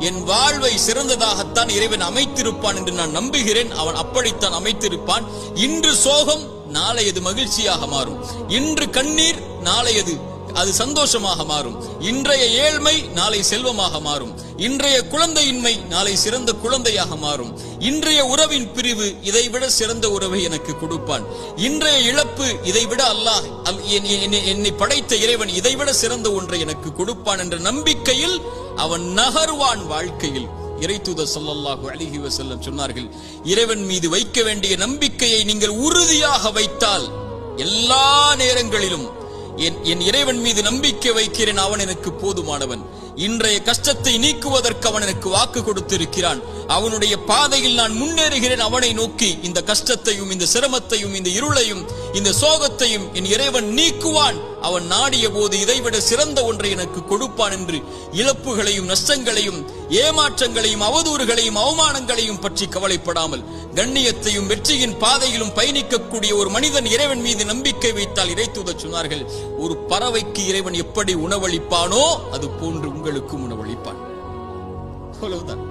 என் வாழ்வை சிறந்ததாகத்தான் இறைவன் அமைத்திருப்பான் என்று நான் நம்புகிறேன். அவன் அப்படித்தான் அமைத்திருப்பான். இன்று சோகம் நாளையது மகிழ்ச்சியாக மாறும். இன்று கண்ணீர் நாளையது அது சந்தோஷமாக மாறும். இன்றைய ஏழ்மை நாளை செல்வமாக மாறும். இன்றைய குழந்தையின்மை நாளை சிறந்த குழந்தையாக மாறும். இன்றைய உறவின் பிரிவு இதைவிட சிறந்த உறவை எனக்கு கொடுப்பான். இன்றைய இழப்பு இதைவிட அல்லாஹ் என்னை படைத்த இறைவன் இதைவிட சிறந்த ஒன்றை எனக்கு கொடுப்பான் என்ற நம்பிக்கையில் அவன் நகர்வான் வாழ்க்கையில். இறைத்துத சொல்லல்லாஹு அழகி வசல்லம் சொன்னார்கள் இறைவன் மீது வைக்க வேண்டிய நம்பிக்கையை நீங்கள் உறுதியாக வைத்தால் எல்லா நேரங்களிலும் என் என் இறைவன் மீது நம்பிக்கை வைக்கிறேன் அவன் எனக்கு போதுமானவன். இன்றைய கஷ்டத்தை நீக்குவதற்கு அவன் எனக்கு வாக்கு கொடுத்திருக்கிறான். அவனுடைய பாதையில் நான் முன்னேறுகிறேன் அவனை நோக்கி இந்த கஷ்டத்தையும் இந்த சிரமத்தையும் இந்த இருளையும் இந்த சோகத்தையும் என் இறைவன் நீக்குவான். அவன் நாடிய போது இதைவிட சிறந்த ஒன்றை எனக்கு கொடுப்பான் என்று இழப்புகளையும் நஷ்டங்களையும் ஏமாற்றங்களையும் அவதூறுகளையும் அவமானங்களையும் பற்றி கவலைப்படாமல் கண்ணியத்தையும் வெற்றியின் பாதையிலும் பயணிக்கக்கூடிய ஒரு மனிதன் இறைவன் மீது நம்பிக்கை வைத்தால் இறைத்துதச் சொன்னார்கள் ஒரு பறவைக்கு இறைவன் எப்படி உணவளிப்பானோ அது போன்று உங்களுக்கும் உணவளிப்பான். அவ்வளவுதான்.